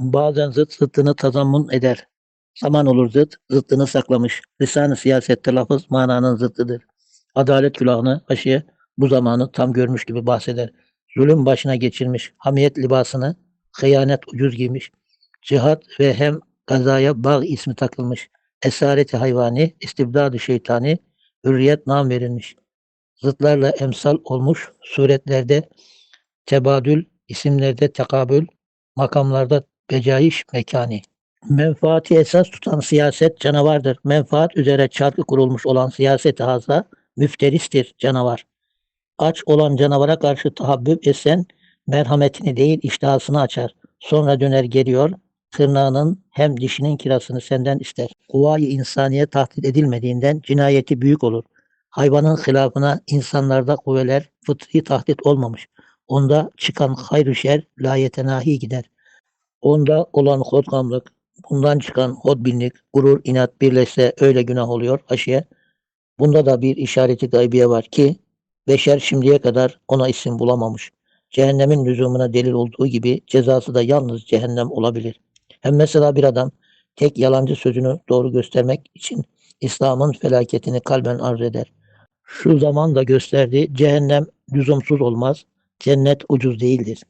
Bazen zıt zıttını tazammun eder. Zaman olur zıt, zıttını saklamış. Lisan-ı siyasette lafız mananın zıttıdır. Adalet külahını aşıya bu zamanı tam görmüş gibi bahseder. Zulüm başına geçirmiş, hamiyet libasını, hıyanet ucuz giymiş. Cihat ve hem gazaya bağ ismi takılmış. Esareti hayvani, istibdadı şeytani, hürriyet nam verilmiş. Zıtlarla emsal olmuş suretlerde tebadül, isimlerde tekabül, makamlarda becayiş mekani. Menfaati esas tutan siyaset canavardır. Menfaat üzere çarkı kurulmuş olan siyaset haza müfteristir canavar. Aç olan canavara karşı tahabbüp esen merhametini değil iştahasını açar. Sonra döner geliyor, tırnağının hem dişinin kirasını senden ister. Kuvayı insaniye tahdit edilmediğinden cinayeti büyük olur. Hayvanın hilafına insanlarda kuvveler fıtri tahdit olmamış. Onda çıkan hayr şer la yetenahi gider. Onda olan hodgamlık, bundan çıkan hodbinlik, gurur, inat birleşse öyle günah oluyor aşıya. Bunda da bir işareti gaybiye var ki beşer şimdiye kadar ona isim bulamamış. Cehennemin lüzumuna delil olduğu gibi cezası da yalnız cehennem olabilir. Hem mesela bir adam tek yalancı sözünü doğru göstermek için İslam'ın felaketini kalben arz eder. Şu zaman da gösterdi cehennem lüzumsuz olmaz, cennet ucuz değildir.